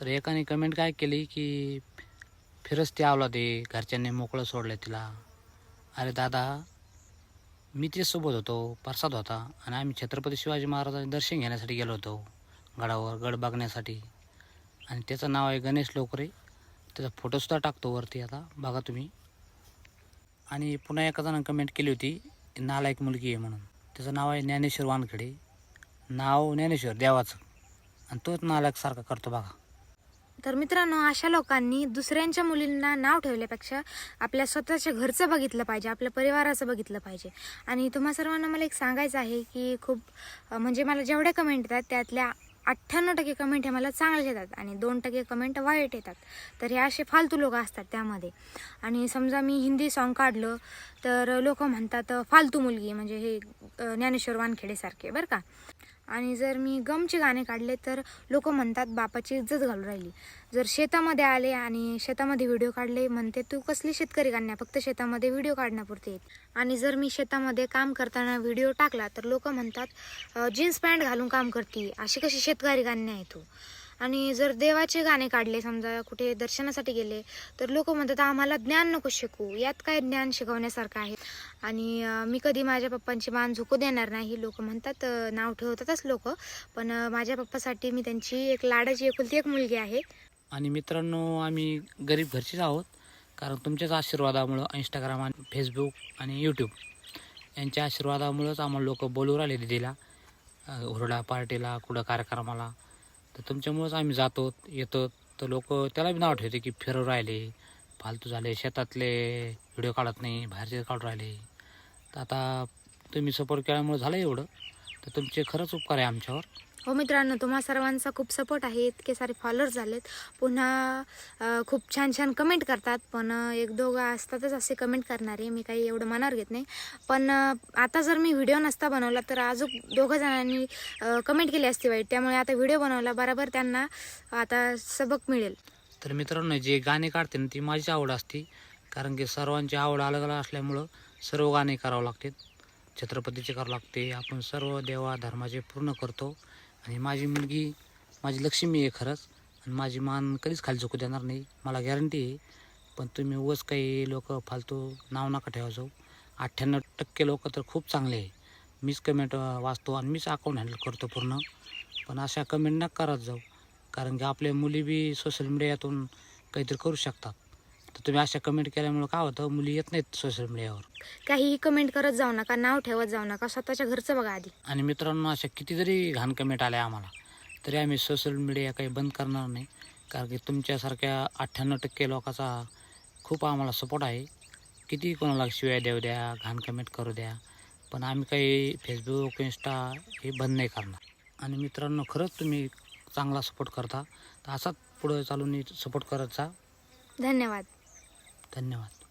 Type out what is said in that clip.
तर एकाने कमेंट काय केली की फिरच ते आवला ते घरच्यांनी मोकळं सोडलं तिला. अरे दादा मी तिच्यासोबत होतो प्रसाद होता आणि आम्ही छत्रपती शिवाजी महाराजांचे दर्शन घेण्यासाठी गेलो होतो गडावर गड बघण्यासाठी. आणि त्याचं नाव आहे गणेश लोकरे. त्याचा फोटोसुद्धा टाकतो वरती आता बघा तुम्ही. आणि पुन्हा एका जणांनी कमेंट केली होती नालायक मुलगी आहे म्हणून. त्याचं नाव आहे ज्ञानेश्वर वानखेडे. नाव ज्ञानेश्वर देवाचं. आणि तोच नालायक सारखा करतो बघा. तर मित्रांनो अशा लोकांनी दुसऱ्यांच्या मुलींना नाव ठेवल्यापेक्षा आपल्या स्वतःच्या घरचं बघितलं पाहिजे आपल्या परिवाराचं बघितलं पाहिजे. आणि तुम्हा सर्वांना मला एक सांगायचं आहे की खूप म्हणजे मला जेवढ्या कमेंट येतात त्यातल्या अठ्ठ्याण्णव टक्के कमेंट हे मला चांगले येतात आणि दोन टक्के कमेंट वाईट येतात. तर हे असे फालतू लोक असतात त्यामध्ये. आणि समजा मी हिंदी सॉन्ग काढलं तर लोक म्हणतात फालतू मुलगी म्हणजे हे ज्ञानेश्वर वानखेडेसारखे बरं का? आणि जर मी गमचे गाणे काढले तर लोक म्हणतात बापाची इज्जत घालून राहिली. जर शेतामध्ये आले आणि शेतामध्ये व्हिडिओ काढले म्हणते तू कसली शेतकरी काढण्या फक्त शेतामध्ये व्हिडिओ काढण्यापुरते येत. आणि जर मी शेतामध्ये काम करताना व्हिडिओ टाकला तर लोक म्हणतात जीन्स पॅन्ट घालून काम करते अशी कशी शेतकरी गाणे आहे तू? आणि जर देवाचे गाणे काढले समजा कुठे दर्शनासाठी गेले तर लोक म्हणतात आम्हाला ज्ञान नको शिकू यात काय ज्ञान शिकवण्यासारखं आहे? आणि मी कधी माझ्या पप्पांची मान झुकू देणार नाही लोक म्हणतात नाव ठेवतातच लोक. पण माझ्या पप्पासाठी मी त्यांची एक लाडाची एकुलती एक मुलगी आहे. आणि मित्रांनो आम्ही गरीब घरचीच आहोत कारण तुमच्याच आशीर्वादामुळं इंस्टाग्राम आणि फेसबुक आणि यूट्यूब यांच्या आशीर्वादामुळंच आम्हाला लोक बोलू राहिले दिदीला हुरडा पार्टीला कुठं कार्यक्रमाला. तर तुमच्यामुळंच आम्ही जातो येतो तर लोक त्याला बी नाव ठेवते की फिरू राहिले. फालतू झाले शेतातले व्हिडिओ काढत नाही बाहेरचे काढून राहिले. तर आता तुम्ही सपोर्ट केल्यामुळे झालं एवढं. तर तुमचे खरंच उपकार आहे आमच्यावर. हो मित्रांनो तुम्हा सर्वांचा खूप सपोर्ट आहे. इतके सारे फॉलोअर्स झालेत. पुन्हा खूप छान छान कमेंट करतात. पण एक दोघं असतातच असे कमेंट करणारे. मी काही एवढं मनावर घेत नाही. पण आता जर मी व्हिडिओ नसता बनवला तर अजून दोघं जणांनी कमेंट केली असती वाईट. त्यामुळे आता व्हिडिओ बनवला बरोबर त्यांना आता सबक मिळेल. तर मित्रांनो जे गाणे काढते ना ती माझी आवड असते. कारण की सर्वांची आवड अलग अलग असल्यामुळं सर्व गाणे करावं लागते. छत्रपतीचे करावं लागते. आपण सर्व देवा धर्माचे पूर्ण करतो. आणि माझी मुलगी माझी लक्ष्मी आहे खरंच. आणि माझी मान कधीच खाली झुकू देणार नाही. मला गॅरंटी आहे. पण तुम्ही उगाच काही लोक फालतू नाव नका ठेवा जाऊ. अठ्ठ्याण्णव टक्के लोक तर खूप चांगले आहे. मीच कमेंट वाचतो आणि मीच अकाउंट हँडल करतो पूर्ण. पण अशा कमेंट नका करत जाऊ. कारण की आपल्या मुली बी सोशल मीडियातून काहीतरी करू शकतात. तर तुम्ही अशा कमेंट केल्यामुळं काय होतं? मुली येत नाहीत सोशल मीडियावर काहीही कमेंट करत जाऊ नका नाव ठेवत जाऊ नका स्वतःच्या घरचं बघा आधी. आणि मित्रांनो अशा किती जरी घाण कमेंट आल्या आम्हाला. तरी आम्ही सोशल मीडिया काही बंद करणार नाही. कारण की तुमच्यासारख्या अठ्ठ्याण्णव टक्के लोकांचा खूप आम्हाला सपोर्ट आहे. किती कोणाला शिवाय देऊ द्या घाण कमेंट करू द्या पण आम्ही काही फेसबुक इंस्टा हे बंद नाही करणार. आणि मित्रांनो खरंच तुम्ही चांगला सपोर्ट करता. तर असाच पुढं चालून सपोर्ट करत जा. धन्यवाद. धन्यवाद.